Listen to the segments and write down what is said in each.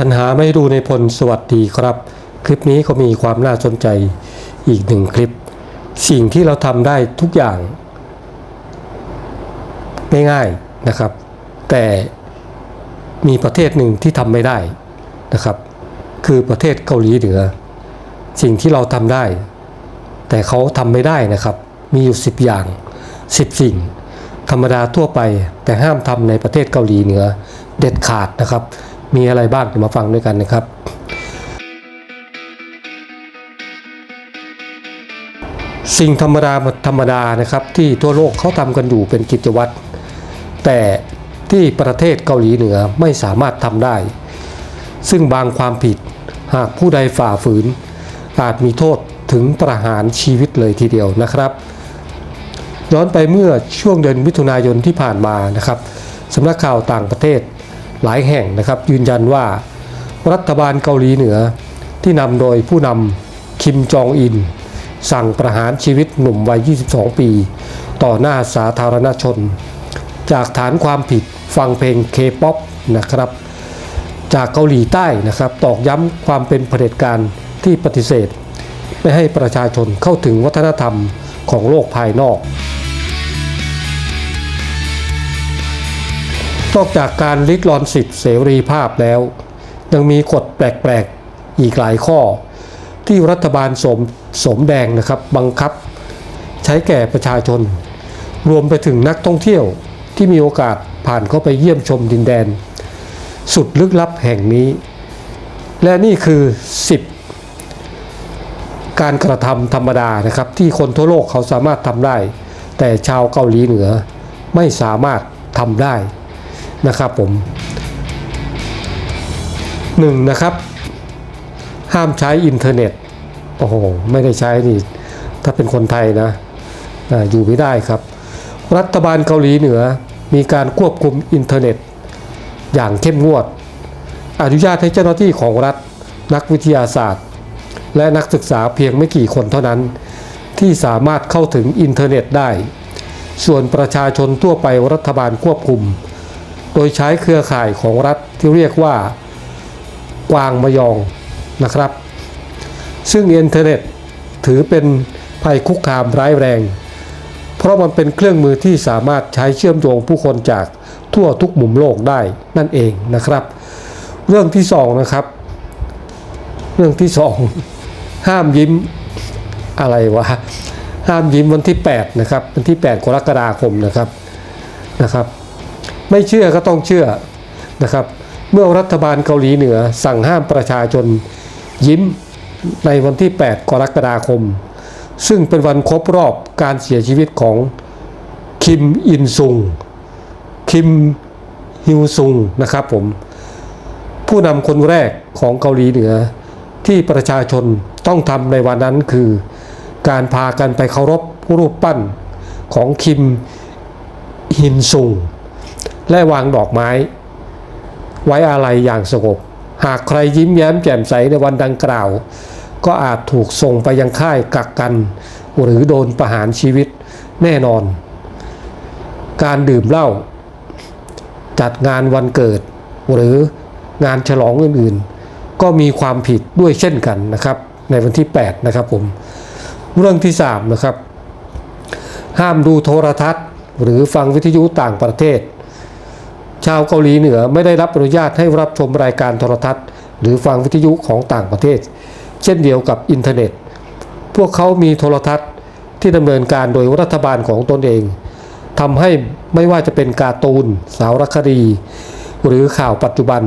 สรรหาไม่ดูในพลสวัสดีครับ คลิปนี้ก็มีความน่าสนใจอีกหนึ่งคลิป สิ่งที่เราทำได้ทุกอย่าง ไม่ง่ายนะครับ แต่มีประเทศหนึ่งที่ทำไม่ได้นะครับ คือประเทศเกาหลีเหนือ สิ่งที่เราทำได้ แต่เขาทำไม่ได้นะครับ มีอยู่ 10 อย่าง 10 สิ่ง ธรรมดาทั่วไป แต่ห้ามทำในประเทศเกาหลีเหนือ เด็ดขาดนะครับ มีอะไรบ้างเดี๋ยวมาฟังด้วยกันนะครับ สิ่งธรรมดาธรรมดานะครับ ที่ทั่วโลกเขาทำกันอยู่เป็นกิจวัตรแต่ที่ประเทศเกาหลีเหนือไม่สามารถทำได้ ซึ่งบางความผิดหากผู้ใดฝ่าฝืน อาจมีโทษถึงประหารชีวิตเลยทีเดียวนะครับย้อนไปเมื่อช่วงเดือนมิถุนายนที่ผ่านมานะครับสำนักข่าวต่างประเทศ หลายแห่งนะครับ ยืนยันว่ารัฐบาลเกาหลีเหนือที่นำโดยผู้นำคิมจองอิน สั่งประหารชีวิตหนุ่มวัย 22 ปี ต่อหน้าสาธารณชน จากฐานความผิดฟังเพลงเคป๊อปนะครับ จากเกาหลีใต้นะครับ ตอกย้ำความเป็นเผด็จการที่ปฏิเสธ ไม่ให้ประชาชนเข้าถึงวัฒนธรรมของโลกภายนอก นอกจากการริดรอนสิทธิเสรีภาพแล้ว ยังมีกฎแปลกๆ อีกหลายข้อ ที่รัฐบาลสมสมแดงนะครับบังคับ ใช้แก่ประชาชน รวมไปถึงนักท่องเที่ยวที่มีโอกาสผ่านเข้าไปเยี่ยมชมดินแดน สุดลึกลับแห่งนี้ และนี่คือ 10 การกระทำธรรมดานะครับที่คนทั่วโลกเขาสามารถทำได้ แต่ชาวเกาหลีเหนือไม่สามารถทำได้ นะครับผมหนึ่งนะครับ ห้ามใช้อินเทอร์เน็ต โอ้โห ไม่ได้ใช้นี่ ถ้าเป็นคนไทยนะอยู่ไม่ได้ครับ รัฐบาลเกาหลีเหนือมีการควบคุมอินเทอร์เน็ต อย่างเข้มงวด อนุญาตให้เจ้าหน้าที่ของรัฐนักวิทยาศาสตร์ และนักศึกษาเพียงไม่กี่คนเท่านั้น ที่สามารถเข้าถึงอินเทอร์เน็ตได้ ส่วนประชาชนทั่วไปรัฐบาลควบคุม ดยใช้เครือข่ายของรัฐที่เรียกว่ากวางมยองนะครับ ซึ่งอินเทอร์เน็ตถือเป็นภัยคุกคามร้ายแรง เพราะมันเป็นเครื่องมือที่สามารถใช้เชื่อมโยงผู้คนจากทั่วทุกมุมโลกได้นั่นเองนะครับ เรื่องที่สองนะครับ เรื่องที่สองห้ามยิ้มอะไรวะห้ามยิ้มวันที่ 8 นะครับ วันที่ 8 กรกฎาคมนะครับนะครับ ไม่เชื่อก็ต้องเชื่อนะครับ เมื่อรัฐบาลเกาหลีเหนือสั่งห้ามประชาชนยิ้มในวันที่ 8 กรกฎาคม ซึ่งเป็นวันครบรอบการเสียชีวิตของคิมอินซุง คิมฮิวซุงนะครับผม ผู้นำคนแรกของเกาหลีเหนือที่ประชาชนต้องทำในวันนั้นคือ การพากันไปเคารพรูปปั้นของคิมฮินซุง และวางดอกไม้ ไว้อาลัยอย่างสงบ หากใครยิ้มแย้มแจ่มใสในวันดังกล่าว ก็อาจถูกส่งไปยังค่ายกักกัน หรือโดนประหารชีวิตแน่นอน การดื่มเหล้าจัดงานวันเกิด หรืองานฉลองอื่นๆ ก็มีความผิดด้วยเช่นกันนะครับ ในวันที่ 8 นะครับผม เรื่องที่ 3 นะครับ ห้ามดูโทรทัศน์ หรือฟังวิทยุต่างประเทศ ชาวเกาหลีเหนือไม่ได้รับอนุญาตให้รับชมรายการโทรทัศน์ หรือฟังวิทยุของต่างประเทศ เช่นเดียวกับอินเทอร์เน็ต พวกเขามีโทรทัศน์ที่ดำเนินการโดยรัฐบาลของตนเองทำให้ไม่ว่าจะเป็นการ์ตูน สารคดี หรือข่าวปัจจุบัน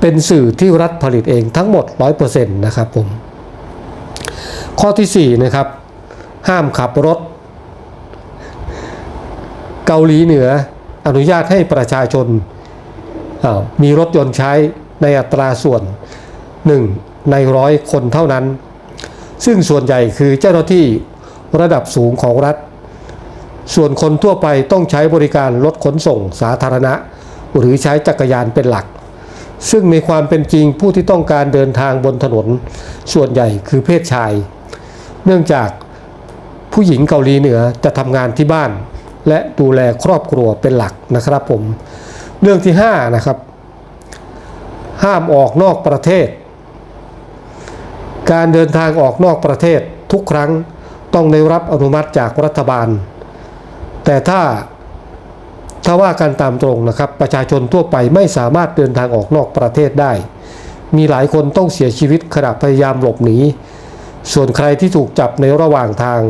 เป็นสื่อที่รัฐผลิตเองทั้งหมด 100%นะครับผม ข้อที่ 4 นะครับ ห้ามขับรถ เกาหลีเหนือ อนุญาตให้ประชาชนมีรถยนต์ใช้ในอัตราส่วน 1 ในร้อยคนเท่านั้น ซึ่งส่วนใหญ่คือเจ้าหน้าที่ระดับสูงของรัฐ ส่วนคนทั่วไปต้องใช้บริการรถขนส่งสาธารณะ หรือใช้จักรยานเป็นหลัก ซึ่งในความเป็นจริงผู้ที่ต้องการเดินทางบนถนน ส่วนใหญ่คือเพศชาย เนื่องจากผู้หญิงเกาหลีเหนือจะทำงานที่บ้าน และดูแลครอบครัวเป็นหลักนะครับผม เรื่องที่5นะครับ ห้ามออกนอกประเทศ การเดินทางออกนอกประเทศทุกครั้งต้องได้รับอนุมัติจากรัฐบาล แต่ถ้าถ้าว่ากันตามตรงนะครับ ประชาชนทั่วไปไม่สามารถเดินทางออกนอกประเทศได้ มีหลายคนต้องเสียชีวิตขณะพยายามหลบหนีส่วนใครที่ถูกจับในระหว่างทาง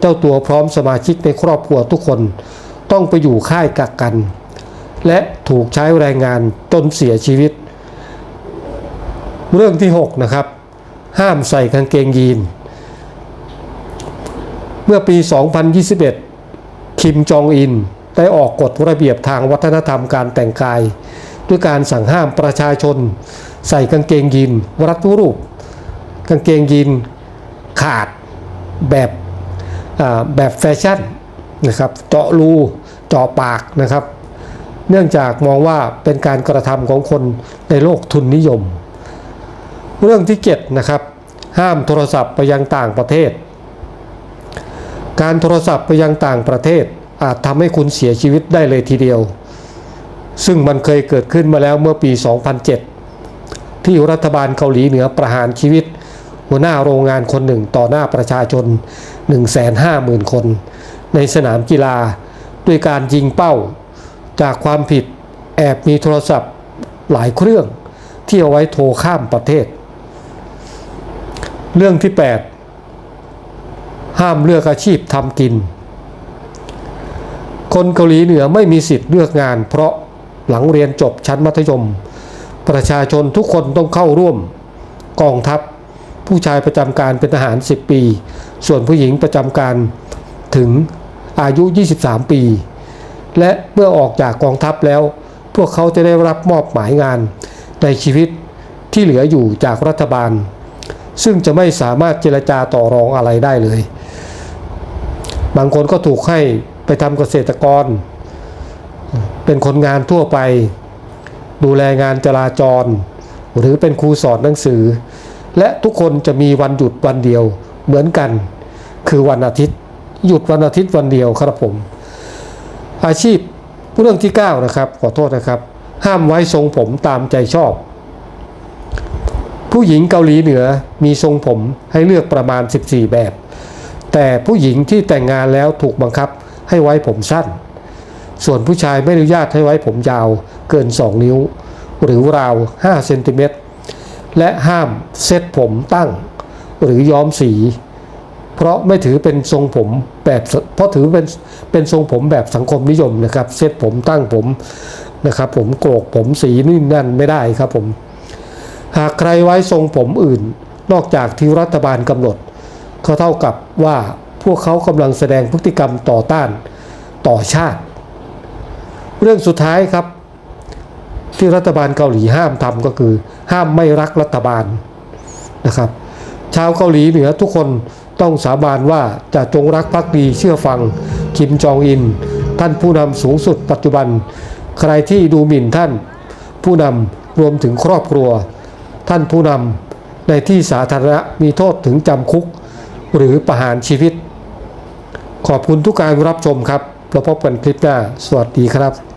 เจ้าตัวพร้อมสมาชิกในครอบครัวทุกคนต้องไปอยู่ค่ายกักกัน และถูกใช้แรงงานจนเสียชีวิต เรื่องที่ 6 นะครับ ห้ามใส่กางเกงยีน เมื่อปี 2021 คิมจองอินได้ออกกฎระเบียบทางวัฒนธรรมการแต่งกาย ด้วยการสั่งห้ามประชาชน ใส่กางเกงยีนรัดรูป กางเกงยีนขาดแบบ แบบแฟชั่นนะครับเจาะรูเจาะปากนะครับ เนื่องจากมองว่าเป็นการกระทำของคนในโลกทุนนิยม เรื่องที่7นะครับ ห้ามโทรศัพท์ไปยังต่างประเทศ การโทรศัพท์ไปยังต่างประเทศอาจทำให้คุณเสียชีวิตได้เลยทีเดียว ซึ่งมันเคยเกิดขึ้นมาแล้วเมื่อปี 2007 ที่รัฐบาลเกาหลีเหนือประหารชีวิต หัวหน้าโรงงานคนหนึ่งต่อหน้าประชาชน 150,000 คน ในสนามกีฬาด้วยการยิงเป้า จากความผิดแอบมีโทรศัพท์หลายเครื่องที่เอาไว้โทรข้ามประเทศ เรื่องที่ 8 ห้ามเลือกอาชีพทำกิน คนเกาหลีเหนือไม่มีสิทธิ์เลือกงาน เพราะหลังเรียนจบชั้นมัธยม ประชาชนทุกคนต้องเข้าร่วมกองทัพ ผู้ชายประจำการเป็นทหาร 10 ปี ส่วนผู้หญิงประจำการถึงอายุ 23 ปี และเมื่อออกจากกองทัพแล้ว พวกเขาจะได้รับมอบหมายงานในชีวิตที่เหลืออยู่จากรัฐบาล ซึ่งจะไม่สามารถเจรจาต่อรองอะไรได้เลย บางคนก็ถูกให้ไปทำเกษตรกร เป็นคนงานทั่วไป ดูแลงานจราจร หรือเป็นครูสอนหนังสือ และทุกคนจะมีวันหยุดวันเดียวเหมือนกัน คือวันอาทิตย์ หยุดวันอาทิตย์วันเดียวครับผม อาชีพเรื่องที่ 9 นะครับ ขอโทษนะครับ ห้ามไว้ทรงผมตามใจชอบ ผู้หญิงเกาหลีเหนือมีทรงผมให้เลือกประมาณ 14 แบบ แต่ผู้หญิงที่แต่งงานแล้วถูกบังคับให้ไว้ผมสั้น ส่วนผู้ชายไม่อนุญาตให้ไว้ผมยาวเกิน 2 นิ้ว หรือราว 5 เซนติเมตร และห้ามเซตผมตั้ง หรือย้อมสี เพราะไม่ถือเป็นทรงผมแบบเพราะถือเป็นเป็นทรงผมแบบสังคมนิยมนะครับ เซตผมตั้งผมนะครับ ผมโกรกผมสีนี่นั่นไม่ได้ครับผม หากใครไว้ทรงผมอื่น นอกจากที่รัฐบาลกำหนด ก็เท่ากับว่าพวกเขากำลังแสดงพฤติกรรมต่อต้านต่อชาติ เรื่องสุดท้ายครับ ที่รัฐบาลเกาหลีห้ามทำก็คือ ห้ามไม่รักรัฐบาลนะครับ ชาวเกาหลีเหนือทุกคนต้องสาบานว่าจะจงรักภักดีเชื่อฟังคิมจองอิน ท่านผู้นำสูงสุดปัจจุบัน ใครที่ดูหมิ่นท่าน ผู้นำรวมถึงครอบครัว ท่านผู้นำในที่สาธารณะมีโทษถึงจำคุก หรือประหารชีวิต ขอบคุณทุกการรับชมครับแล้วพบกันคลิปหน้า สวัสดีครับ